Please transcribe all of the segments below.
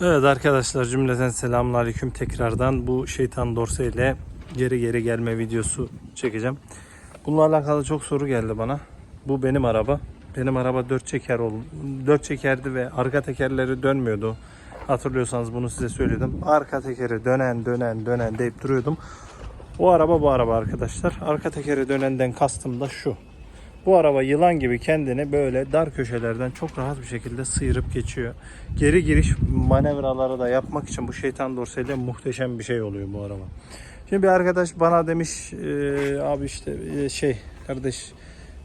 Evet arkadaşlar cümleten selamünaleyküm tekrardan bu şeytan dorse ile geri geri gelme videosu çekeceğim. Bununla alakalı çok soru geldi bana. Bu benim araba. Benim araba 4 çeker oldu. 4 çekerdi ve arka tekerleri dönmüyordu. Hatırlıyorsanız bunu size söyledim. Arka tekeri dönen dönen dönen deyip duruyordum. O araba bu araba arkadaşlar. Arka tekeri dönenden kastım da şu. Bu araba yılan gibi kendini böyle dar köşelerden çok rahat bir şekilde sıyırıp geçiyor. Geri giriş manevraları da yapmak için bu şeytan dorseyle muhteşem bir şey oluyor bu araba. Şimdi bir arkadaş bana demiş "Ee, abi işte e, şey kardeş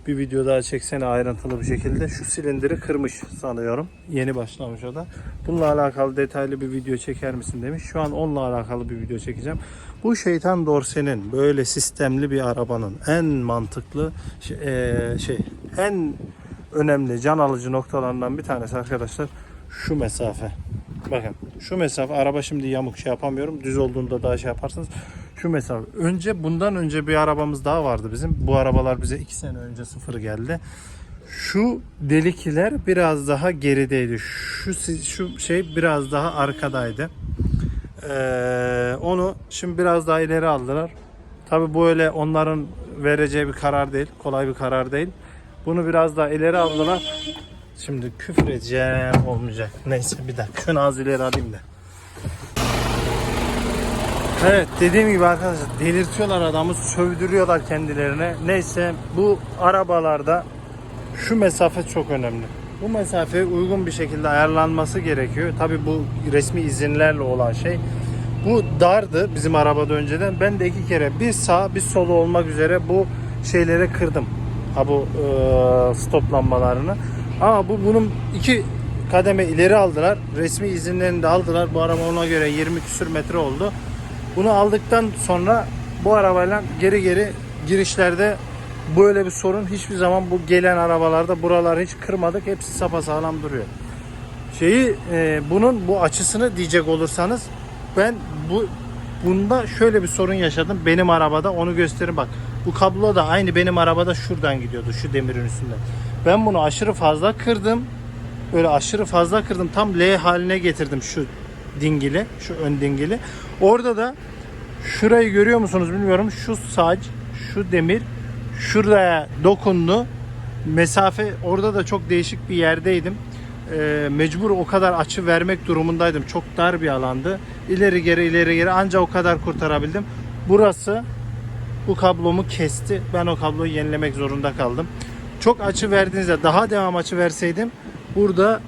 bir video daha çeksene ayrıntılı bir şekilde. Şu silindiri kırmış sanıyorum. Yeni başlamış o da. Bununla alakalı detaylı bir video çeker misin demiş. Şu an onunla alakalı bir video çekeceğim. Bu şeytan dorsenin böyle sistemli bir arabanın en mantıklı şey, eee, şey en önemli can alıcı noktalarından bir tanesi arkadaşlar şu mesafe. Bakın şu mesafe araba şimdi yamuk şey yapamıyorum. Düz olduğunda daha şey yaparsınız. Şu mesafe. Önce bundan önce bir arabamız daha vardı bizim. Bu arabalar bize 2 sene önce sıfır geldi. Şu delikler biraz daha gerideydi. Şu şu şey biraz daha arkadaydı. Ee, onu şimdi biraz daha ileri aldılar. Tabi bu öyle onların vereceği bir karar değil. Kolay bir karar değil. Bunu biraz daha ileri aldılar. Şimdi küfür edeceğim olmayacak. Neyse bir dakika. Şunu az ileri alayım da. Evet dediğim gibi arkadaşlar delirtiyorlar adamı sövdürüyorlar kendilerine. Neyse bu arabalarda şu mesafe çok önemli. Bu mesafe uygun bir şekilde ayarlanması gerekiyor. Tabi bu resmi izinlerle olan şey. Bu dardı bizim arabada önceden. Ben de iki kere bir sağ bir solu olmak üzere bu şeyleri kırdım. Ha bu e, stop lambalarını. Ama bu bunun iki kademe ileri aldılar. Resmi izinlerini de aldılar. Bu araba ona göre 20 küsür metre oldu. Bunu aldıktan sonra bu arabayla geri geri girişlerde böyle bir sorun hiçbir zaman bu gelen arabalarda buraları hiç kırmadık. Hepsi sapasağlam duruyor. Şeyi e, bunun bu açısını diyecek olursanız ben bu bunda şöyle bir sorun yaşadım. Benim arabada onu gösterin bak. Bu kablo da aynı benim arabada şuradan gidiyordu şu demirin üstünden. Ben bunu aşırı fazla kırdım. Böyle aşırı fazla kırdım. Tam L haline getirdim şu dingili, şu ön dingili. Orada da şurayı görüyor musunuz bilmiyorum. Şu saç, şu demir şuraya dokundu. Mesafe orada da çok değişik bir yerdeydim. Ee, mecbur o kadar açı vermek durumundaydım. Çok dar bir alandı. İleri geri ileri geri ancak o kadar kurtarabildim. Burası bu kablomu kesti. Ben o kabloyu yenilemek zorunda kaldım. Çok açı verdiğinizde daha devam açı verseydim burada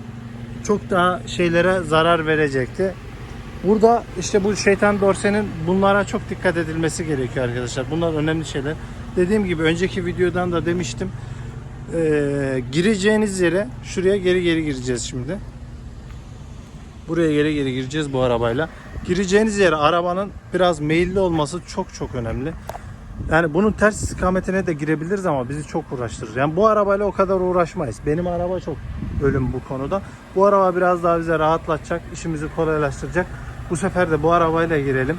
çok daha şeylere zarar verecekti. Burada işte bu şeytan dorsenin bunlara çok dikkat edilmesi gerekiyor arkadaşlar. Bunlar önemli şeyler. Dediğim gibi önceki videodan da demiştim. Ee, gireceğiniz yere şuraya geri geri gireceğiz şimdi. Buraya geri geri gireceğiz bu arabayla. Gireceğiniz yere arabanın biraz meyilli olması çok çok önemli. Yani bunun ters istikametine de girebiliriz ama bizi çok uğraştırır. Yani bu arabayla o kadar uğraşmayız. Benim araba çok ölüm bu konuda. Bu araba biraz daha bize rahatlatacak, işimizi kolaylaştıracak. Bu sefer de bu arabayla girelim.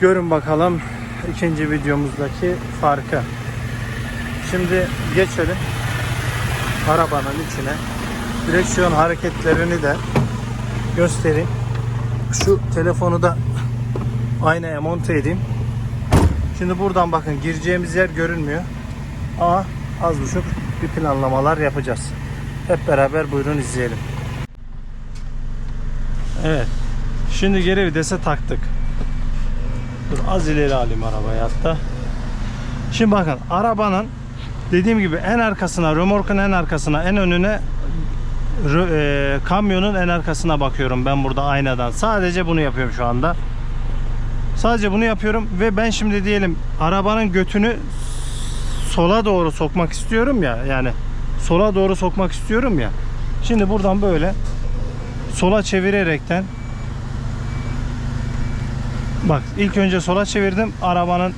Görün bakalım ikinci videomuzdaki farkı. Şimdi geçelim arabanın içine. Direksiyon hareketlerini de göstereyim. Şu telefonu da aynaya monte edeyim. Şimdi buradan bakın gireceğimiz yer görünmüyor. Ama az buçuk bir planlamalar yapacağız. Hep beraber buyurun izleyelim. Evet. Şimdi geri vitese taktık. Dur az ileri alayım arabayı hatta. Şimdi bakın arabanın dediğim gibi en arkasına, römorkun en arkasına, en önüne e, kamyonun en arkasına bakıyorum ben burada aynadan. Sadece bunu yapıyorum şu anda. Sadece bunu yapıyorum ve ben şimdi diyelim arabanın götünü sola doğru sokmak istiyorum ya yani sola doğru sokmak istiyorum ya. Şimdi buradan böyle sola çevirerekten bak ilk önce sola çevirdim arabanın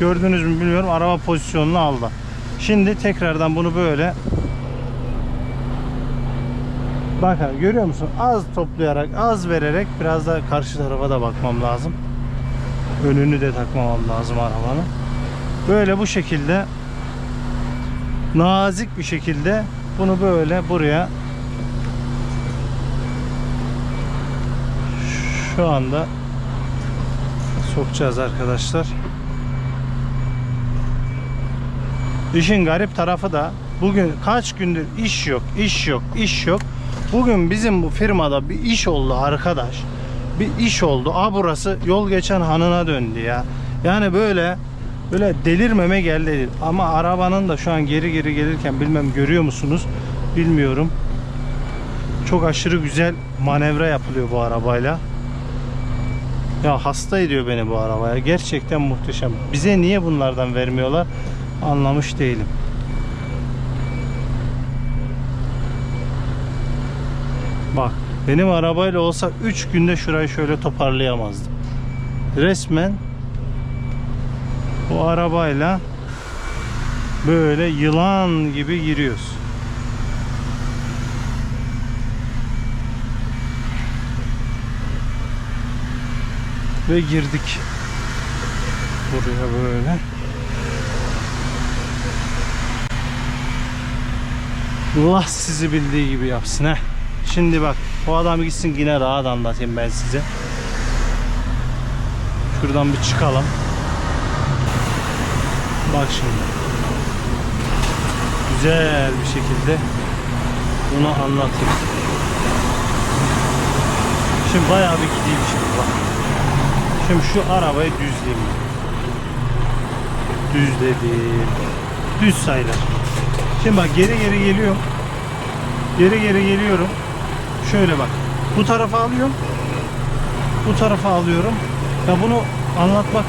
gördünüz mü bilmiyorum araba pozisyonunu aldı. Şimdi tekrardan bunu böyle Bakın görüyor musun? Az toplayarak, az vererek biraz da karşı tarafa da bakmam lazım. Önünü de takmamam lazım arabanın. Böyle bu şekilde nazik bir şekilde bunu böyle buraya Şu anda sokacağız arkadaşlar. İşin garip tarafı da bugün kaç gündür iş yok, iş yok, iş yok. Bugün bizim bu firmada bir iş oldu arkadaş. Bir iş oldu. Aa burası yol geçen hanına döndü ya. Yani böyle böyle delirmeme geldi. Ama arabanın da şu an geri geri gelirken bilmem görüyor musunuz? Bilmiyorum. Çok aşırı güzel manevra yapılıyor bu arabayla. Ya hasta ediyor beni bu arabaya. Gerçekten muhteşem. Bize niye bunlardan vermiyorlar? Anlamış değilim. Bak benim arabayla olsa 3 günde şurayı şöyle toparlayamazdım. Resmen bu arabayla böyle yılan gibi giriyoruz. Ve girdik. Buraya böyle. Allah sizi bildiği gibi yapsın he. Şimdi bak o adam gitsin yine rahat anlatayım ben size. Şuradan bir çıkalım. Bak şimdi. Güzel bir şekilde bunu anlatayım. Şimdi bayağı bir gideyim şimdi bak. Şimdi şu arabayı düzleyeyim. Düzledim. Düz sayılır. Şimdi bak geri geri geliyorum. Geri geri geliyorum. Şöyle bak. Bu tarafa alıyorum. Bu tarafa alıyorum. Ya bunu anlatmak.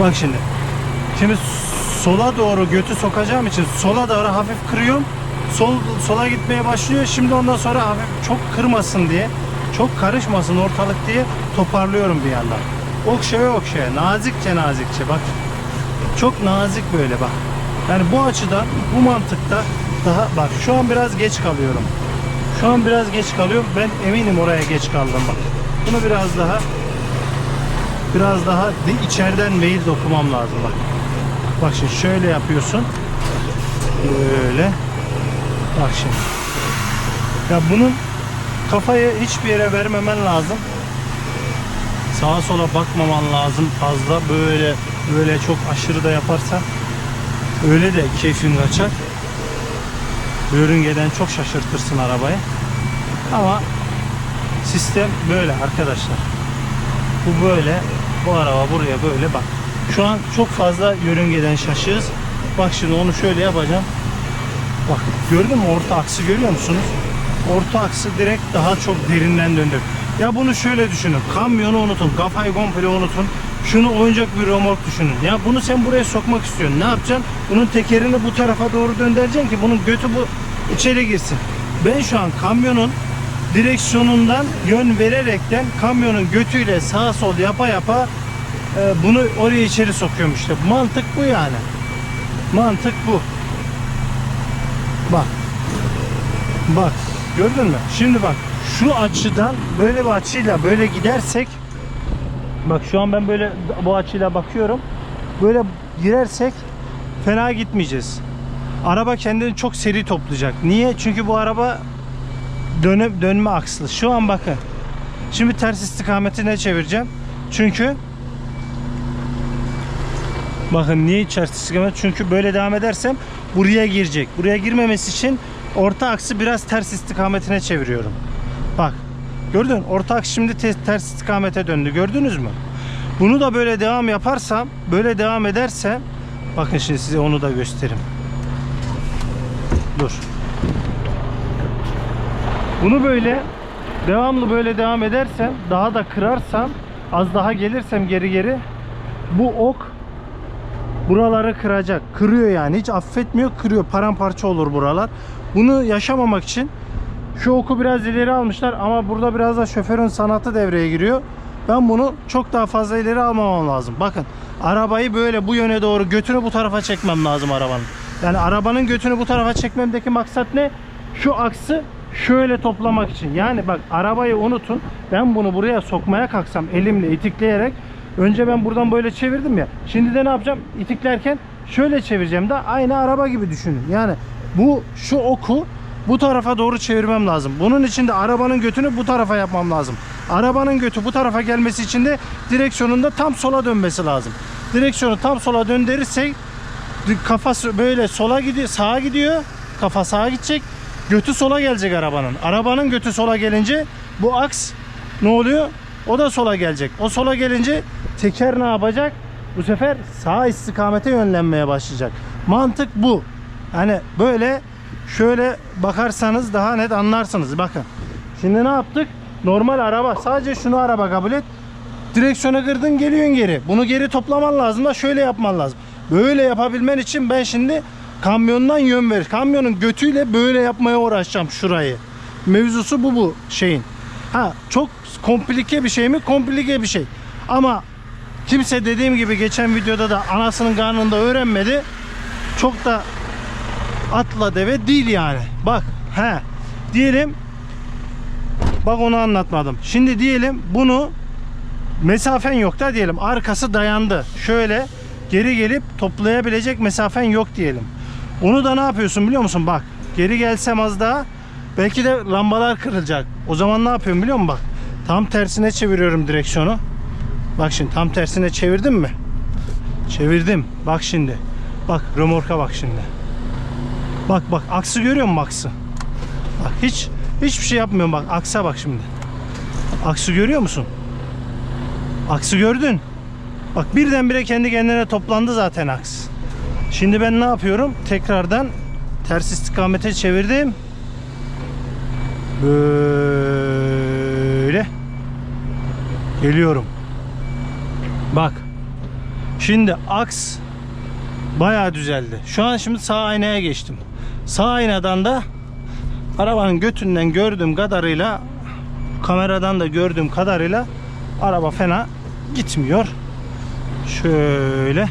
Bak şimdi. Şimdi sola doğru götü sokacağım için sola doğru hafif kırıyorum. Sol sola gitmeye başlıyor. Şimdi ondan sonra hafif çok kırmasın diye, çok karışmasın ortalık diye toparlıyorum bir yandan. Okşaya okşaya, nazikçe nazikçe bak. Çok nazik böyle bak. Yani bu açıdan, bu mantıkta daha bak şu an biraz geç kalıyorum. Şu an biraz geç kalıyorum. Ben eminim oraya geç kaldım bak. Bunu biraz daha biraz daha de- içeriden mail okumam lazım bak. Bak şimdi şöyle yapıyorsun. Böyle. Bak şimdi. Ya bunun kafayı hiçbir yere vermemen lazım. Sağa sola bakmaman lazım fazla. Böyle böyle çok aşırı da yaparsan öyle de keyfin kaçar. Yörüngeden çok şaşırtırsın arabayı. Ama sistem böyle arkadaşlar. Bu böyle. Bu araba buraya böyle bak. Şu an çok fazla yörüngeden şaşığız. Bak şimdi onu şöyle yapacağım. Bak gördün mü orta aksı görüyor musunuz? Orta aksı direkt daha çok derinden döndür. Ya bunu şöyle düşünün. Kamyonu unutun. Kafayı komple unutun. Şunu oyuncak bir remork düşünün. Ya bunu sen buraya sokmak istiyorsun. Ne yapacaksın? Bunun tekerini bu tarafa doğru döndüreceksin ki bunun götü bu içeri girsin. Ben şu an kamyonun direksiyonundan yön vererekten kamyonun götüyle sağa sol yapa yapa e, bunu oraya içeri sokuyorum işte. Mantık bu yani. Mantık bu. Bak. Bak. Gördün mü? Şimdi bak. Şu açıdan böyle bir açıyla böyle gidersek Bak şu an ben böyle bu açıyla bakıyorum. Böyle girersek fena gitmeyeceğiz. Araba kendini çok seri toplayacak. Niye? Çünkü bu araba döne, dönme akslı. Şu an bakın. Şimdi ters istikametine çevireceğim. Çünkü Bakın niye ters istikamet? Çünkü böyle devam edersem buraya girecek. Buraya girmemesi için orta aksı biraz ters istikametine çeviriyorum. Bak. Gördün? Orta aks şimdi te- ters istikamete döndü. Gördünüz mü? Bunu da böyle devam yaparsam, böyle devam edersem bakın şimdi size onu da göstereyim. Dur. Bunu böyle devamlı böyle devam edersem, daha da kırarsam, az daha gelirsem geri geri bu ok buraları kıracak. Kırıyor yani. Hiç affetmiyor. Kırıyor. Paramparça olur buralar. Bunu yaşamamak için şu oku biraz ileri almışlar ama burada biraz da şoförün sanatı devreye giriyor. Ben bunu çok daha fazla ileri almamam lazım. Bakın arabayı böyle bu yöne doğru götünü bu tarafa çekmem lazım arabanın. Yani arabanın götünü bu tarafa çekmemdeki maksat ne? Şu aksı şöyle toplamak için. Yani bak arabayı unutun. Ben bunu buraya sokmaya kalksam elimle itikleyerek önce ben buradan böyle çevirdim ya. Şimdi de ne yapacağım? İtiklerken şöyle çevireceğim de aynı araba gibi düşünün. Yani bu şu oku bu tarafa doğru çevirmem lazım. Bunun için de arabanın götünü bu tarafa yapmam lazım. Arabanın götü bu tarafa gelmesi için de direksiyonun da tam sola dönmesi lazım. Direksiyonu tam sola döndürürsek kafası böyle sola gidiyor, sağa gidiyor. Kafa sağa gidecek. Götü sola gelecek arabanın. Arabanın götü sola gelince bu aks ne oluyor? O da sola gelecek. O sola gelince teker ne yapacak? Bu sefer sağ istikamete yönlenmeye başlayacak. Mantık bu. Hani böyle şöyle bakarsanız daha net anlarsınız. Bakın. Şimdi ne yaptık? Normal araba. Sadece şunu araba kabul et. Direksiyona kırdın geliyorsun geri. Bunu geri toplaman lazım da şöyle yapman lazım. Böyle yapabilmen için ben şimdi kamyondan yön ver. Kamyonun götüyle böyle yapmaya uğraşacağım şurayı. Mevzusu bu bu şeyin. Ha çok komplike bir şey mi? Komplike bir şey. Ama kimse dediğim gibi geçen videoda da anasının karnında öğrenmedi. Çok da atla deve değil yani. Bak he diyelim bak onu anlatmadım. Şimdi diyelim bunu mesafen yok da diyelim arkası dayandı. Şöyle geri gelip toplayabilecek mesafen yok diyelim. Onu da ne yapıyorsun biliyor musun? Bak geri gelsem az daha belki de lambalar kırılacak. O zaman ne yapıyorum biliyor musun? Bak tam tersine çeviriyorum direksiyonu. Bak şimdi tam tersine çevirdim mi? Çevirdim. Bak şimdi. Bak römorka bak şimdi. Bak bak aksı görüyor musun aksı? Bak hiç hiçbir şey yapmıyorum bak aksa bak şimdi. Aksı görüyor musun? Aksı gördün. Bak birdenbire kendi kendine toplandı zaten aks. Şimdi ben ne yapıyorum? Tekrardan ters istikamete çevirdim. Böyle. Geliyorum. Bak. Şimdi aks bayağı düzeldi. Şu an şimdi sağ aynaya geçtim. Sağ aynadan da arabanın götünden gördüğüm kadarıyla kameradan da gördüğüm kadarıyla araba fena gitmiyor. Şöyle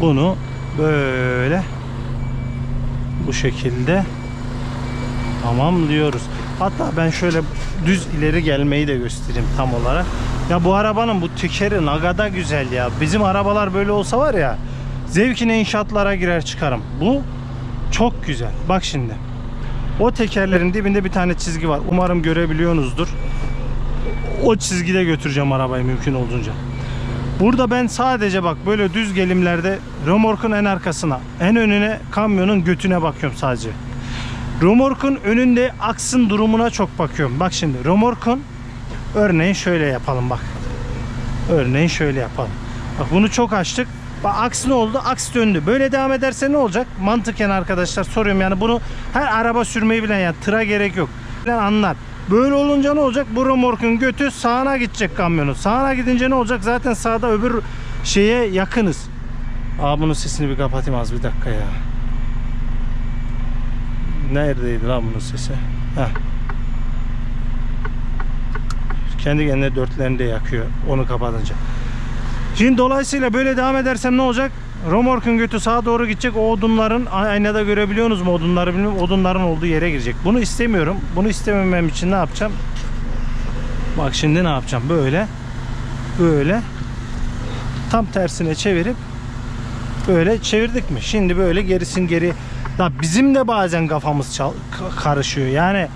bunu böyle bu şekilde tamamlıyoruz. Hatta ben şöyle düz ileri gelmeyi de göstereyim tam olarak. Ya bu arabanın bu tükeri nagada güzel ya. Bizim arabalar böyle olsa var ya zevkine inşaatlara girer çıkarım. Bu çok güzel. Bak şimdi. O tekerlerin dibinde bir tane çizgi var. Umarım görebiliyorsunuzdur. O çizgide götüreceğim arabayı mümkün olduğunca. Burada ben sadece bak böyle düz gelimlerde römorkun en arkasına, en önüne, kamyonun götüne bakıyorum sadece. Römorkun önünde aksın durumuna çok bakıyorum. Bak şimdi römorkun örneğin şöyle yapalım bak. Örneğin şöyle yapalım. Bak bunu çok açtık. Bak aks ne oldu? Aks döndü. Böyle devam ederse ne olacak? Mantıken arkadaşlar soruyorum yani bunu her araba sürmeyi bilen yani tıra gerek yok. Bilen anlar. Böyle olunca ne olacak? Bu römorkun götü sağına gidecek kamyonu. Sağına gidince ne olacak? Zaten sağda öbür şeye yakınız. Aa bunun sesini bir kapatayım az bir dakika ya. Neredeydi lan bunun sesi? Heh. Kendi kendine dörtlerini de yakıyor onu kapatınca. Şimdi dolayısıyla böyle devam edersem ne olacak? Romorkun götü sağa doğru gidecek. O odunların aynada görebiliyorsunuz mu odunları bilmiyorum. Odunların olduğu yere girecek. Bunu istemiyorum. Bunu istememem için ne yapacağım? Bak şimdi ne yapacağım? Böyle. Böyle. Tam tersine çevirip böyle çevirdik mi? Şimdi böyle gerisin geri. Da bizim de bazen kafamız karışıyor. Yani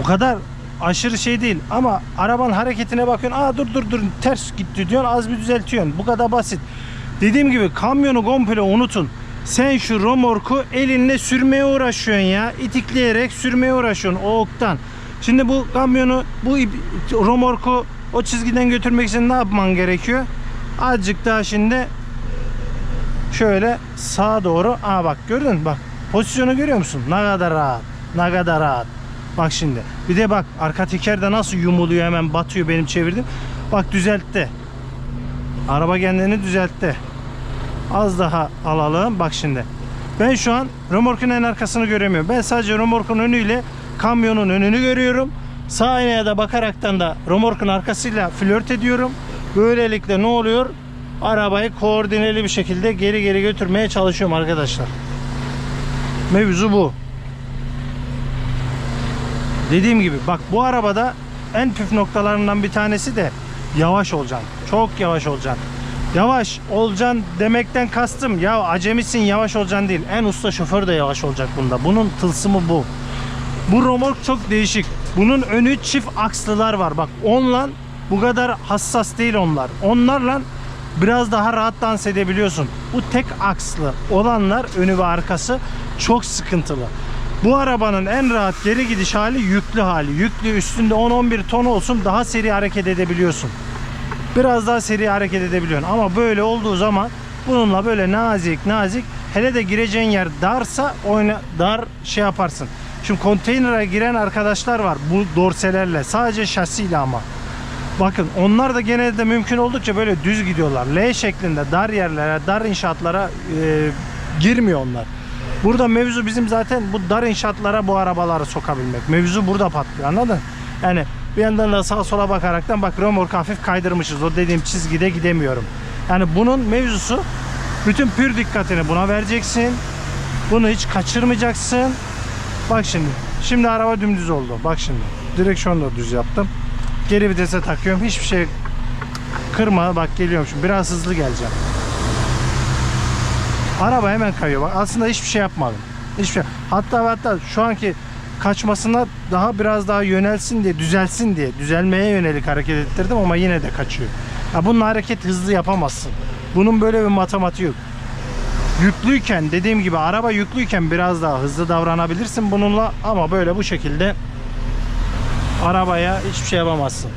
o kadar aşırı şey değil ama arabanın hareketine bakıyorsun. Aa dur dur dur ters gitti diyorsun. Az bir düzeltiyorsun. Bu kadar basit. Dediğim gibi kamyonu komple unutun. Sen şu romorku elinle sürmeye uğraşıyorsun ya. İtikleyerek sürmeye uğraşıyorsun o oktan. Şimdi bu kamyonu bu romorku o çizgiden götürmek için ne yapman gerekiyor? Azıcık daha şimdi şöyle sağa doğru. Aa bak gördün bak. Pozisyonu görüyor musun? Ne kadar rahat. Ne kadar rahat. Bak şimdi. Bir de bak arka teker de nasıl yumuluyor hemen batıyor benim çevirdim. Bak düzeltti. Araba kendini düzeltti. Az daha alalım. Bak şimdi. Ben şu an römorkun en arkasını göremiyorum. Ben sadece römorkun önüyle kamyonun önünü görüyorum. Sağ aynaya da bakaraktan da römorkun arkasıyla flört ediyorum. Böylelikle ne oluyor? Arabayı koordineli bir şekilde geri geri götürmeye çalışıyorum arkadaşlar. Mevzu bu. Dediğim gibi bak bu arabada en püf noktalarından bir tanesi de yavaş olacaksın. Çok yavaş olacaksın. Yavaş olacaksın demekten kastım ya acemisin yavaş olacaksın değil. En usta şoför de yavaş olacak bunda. Bunun tılsımı bu. Bu romork çok değişik. Bunun önü çift akslılar var. Bak onunla bu kadar hassas değil onlar. Onlarla biraz daha rahat dans edebiliyorsun. Bu tek akslı olanlar önü ve arkası çok sıkıntılı. Bu arabanın en rahat geri gidiş hali yüklü hali. Yüklü üstünde 10-11 ton olsun daha seri hareket edebiliyorsun biraz daha seri hareket edebiliyorsun. Ama böyle olduğu zaman bununla böyle nazik nazik hele de gireceğin yer darsa oyna dar şey yaparsın. Şimdi konteynere giren arkadaşlar var bu dorselerle sadece şasiyle ama. Bakın onlar da genelde mümkün oldukça böyle düz gidiyorlar. L şeklinde dar yerlere, dar inşaatlara e, girmiyor onlar. Burada mevzu bizim zaten bu dar inşaatlara bu arabaları sokabilmek. Mevzu burada patlıyor anladın? Yani bir yandan da sağa sola bakaraktan bak remork hafif kaydırmışız. O dediğim çizgide gidemiyorum. Yani bunun mevzusu bütün pür dikkatini buna vereceksin. Bunu hiç kaçırmayacaksın. Bak şimdi. Şimdi araba dümdüz oldu. Bak şimdi. Direksiyonu da düz yaptım. Geri vitese takıyorum. Hiçbir şey kırma. Bak geliyorum şimdi. Biraz hızlı geleceğim. Araba hemen kayıyor. Bak aslında hiçbir şey yapmadım. Hiçbir şey. Hatta hatta şu anki kaçmasına daha biraz daha yönelsin diye, düzelsin diye, düzelmeye yönelik hareket ettirdim ama yine de kaçıyor. Ya bunun hareket hızlı yapamazsın. Bunun böyle bir matematiği yok. Yüklüyken dediğim gibi araba yüklüyken biraz daha hızlı davranabilirsin bununla ama böyle bu şekilde arabaya hiçbir şey yapamazsın.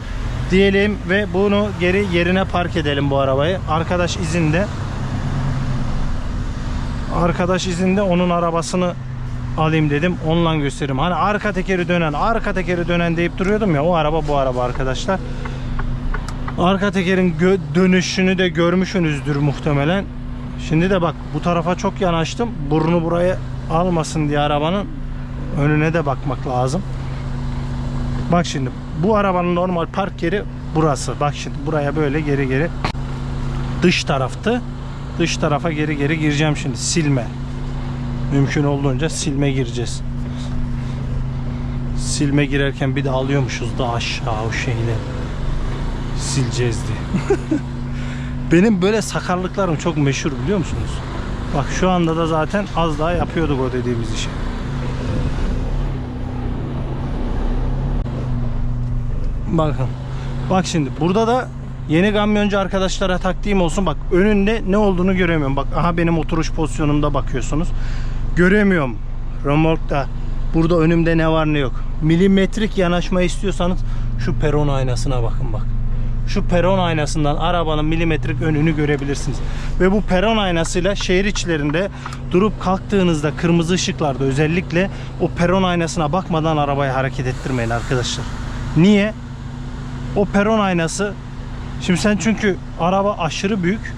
Diyelim ve bunu geri yerine park edelim bu arabayı. Arkadaş izinde. Arkadaş izinde onun arabasını alayım dedim. Onunla göstereyim. Hani arka tekeri dönen, arka tekeri dönen deyip duruyordum ya. O araba bu araba arkadaşlar. Arka tekerin dönüşünü de görmüşsünüzdür muhtemelen. Şimdi de bak bu tarafa çok yanaştım. Burnu buraya almasın diye arabanın önüne de bakmak lazım. Bak şimdi bu arabanın normal park yeri burası. Bak şimdi buraya böyle geri geri dış taraftı. Dış tarafa geri geri gireceğim şimdi. Silme. Mümkün olduğunca silme gireceğiz. Silme girerken bir de alıyormuşuz da aşağı o şeyle. Sileceğiz diye. Benim böyle sakarlıklarım çok meşhur biliyor musunuz? Bak şu anda da zaten az daha yapıyorduk o dediğimiz işi. Bakın. Bak şimdi burada da yeni kamyoncu arkadaşlara taktiğim olsun. Bak önünde ne olduğunu göremiyorum. Bak aha benim oturuş pozisyonumda bakıyorsunuz. Göremiyorum. Remork'ta burada önümde ne var ne yok. Milimetrik yanaşma istiyorsanız şu peron aynasına bakın bak. Şu peron aynasından arabanın milimetrik önünü görebilirsiniz. Ve bu peron aynasıyla şehir içlerinde durup kalktığınızda kırmızı ışıklarda özellikle o peron aynasına bakmadan arabayı hareket ettirmeyin arkadaşlar. Niye? O peron aynası Şimdi sen çünkü araba aşırı büyük.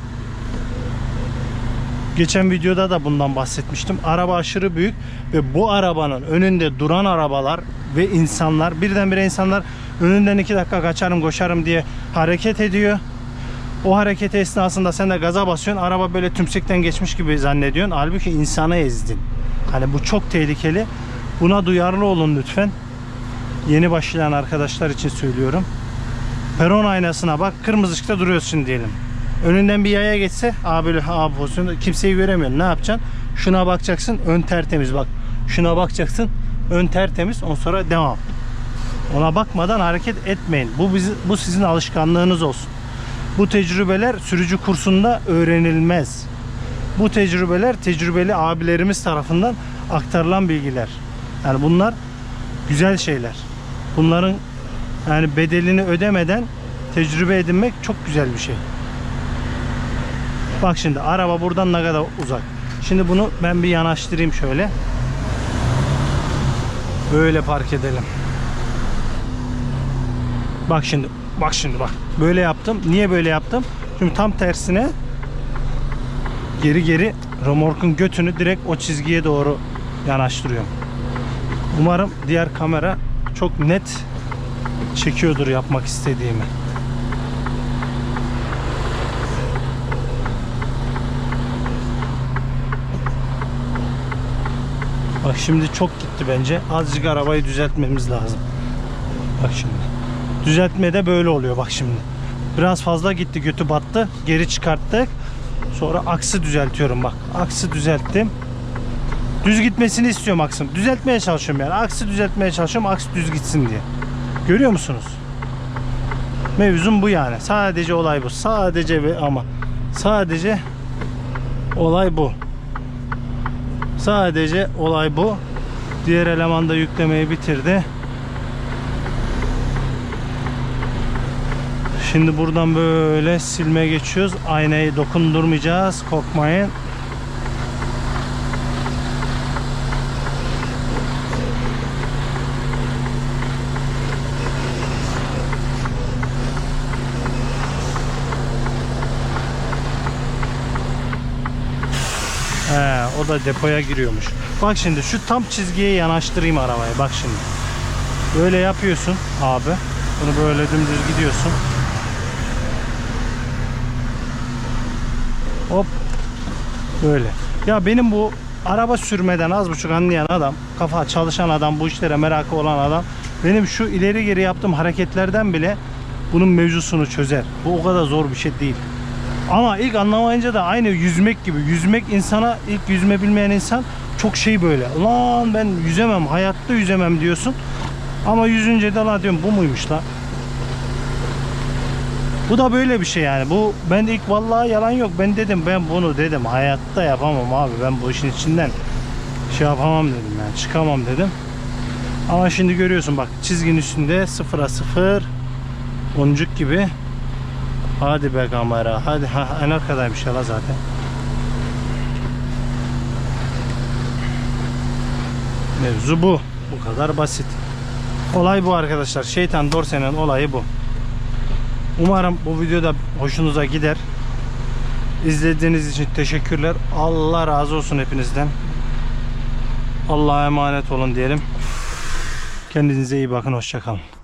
Geçen videoda da bundan bahsetmiştim. Araba aşırı büyük ve bu arabanın önünde duran arabalar ve insanlar birdenbire insanlar önünden iki dakika kaçarım koşarım diye hareket ediyor. O hareket esnasında sen de gaza basıyorsun. Araba böyle tümsekten geçmiş gibi zannediyorsun. Halbuki insanı ezdin. Hani bu çok tehlikeli. Buna duyarlı olun lütfen. Yeni başlayan arkadaşlar için söylüyorum. Peron aynasına bak. Kırmızı ışıkta duruyorsun diyelim. Önünden bir yaya geçse A böyle A pozisyonda kimseyi göremiyorsun. Ne yapacaksın? Şuna bakacaksın. Ön tertemiz bak. Şuna bakacaksın. Ön tertemiz. Ondan sonra devam. Ona bakmadan hareket etmeyin. Bu bizi, bu sizin alışkanlığınız olsun. Bu tecrübeler sürücü kursunda öğrenilmez. Bu tecrübeler tecrübeli abilerimiz tarafından aktarılan bilgiler. Yani bunlar güzel şeyler. Bunların yani bedelini ödemeden tecrübe edinmek çok güzel bir şey. Bak şimdi araba buradan ne kadar uzak. Şimdi bunu ben bir yanaştırayım şöyle. Böyle park edelim. Bak şimdi, bak şimdi bak. Böyle yaptım. Niye böyle yaptım? Çünkü tam tersine geri geri remorkun götünü direkt o çizgiye doğru yanaştırıyorum. Umarım diğer kamera çok net çekiyordur yapmak istediğimi. Bak şimdi çok gitti bence. Azıcık arabayı düzeltmemiz lazım. Bak şimdi. Düzeltmede böyle oluyor bak şimdi. Biraz fazla gitti götü battı. Geri çıkarttık. Sonra aksı düzeltiyorum bak. Aksı düzelttim. Düz gitmesini istiyorum aksın. Düzeltmeye çalışıyorum yani. Aksi düzeltmeye çalışıyorum. Aks düz gitsin diye. Görüyor musunuz? Mevzum bu yani. Sadece olay bu. Sadece ve ama. Sadece olay bu. Sadece olay bu. Diğer eleman da yüklemeyi bitirdi. Şimdi buradan böyle silmeye geçiyoruz. Aynayı dokundurmayacağız. Korkmayın. He, o da depoya giriyormuş. Bak şimdi şu tam çizgiye yanaştırayım arabayı. Bak şimdi. Böyle yapıyorsun abi. Bunu böyle dümdüz gidiyorsun. Hop. Böyle. Ya benim bu araba sürmeden az buçuk anlayan adam, kafa çalışan adam, bu işlere merakı olan adam benim şu ileri geri yaptığım hareketlerden bile bunun mevzusunu çözer. Bu o kadar zor bir şey değil. Ama ilk anlamayınca da aynı yüzmek gibi. Yüzmek insana ilk yüzme bilmeyen insan çok şey böyle. Lan ben yüzemem, hayatta yüzemem diyorsun. Ama yüzünce de la diyorum bu muymuş la? Bu da böyle bir şey yani. Bu ben de ilk vallahi yalan yok. Ben dedim ben bunu dedim hayatta yapamam abi. Ben bu işin içinden şey yapamam dedim yani çıkamam dedim. Ama şimdi görüyorsun bak çizginin üstünde sıfıra sıfır boncuk gibi. Hadi be kamera. Hadi ha en arkadaymış ya la zaten. Mevzu bu. Bu kadar basit. Olay bu arkadaşlar. Şeytan Dorse'nin olayı bu. Umarım bu videoda hoşunuza gider. İzlediğiniz için teşekkürler. Allah razı olsun hepinizden. Allah'a emanet olun diyelim. Kendinize iyi bakın. Hoşçakalın.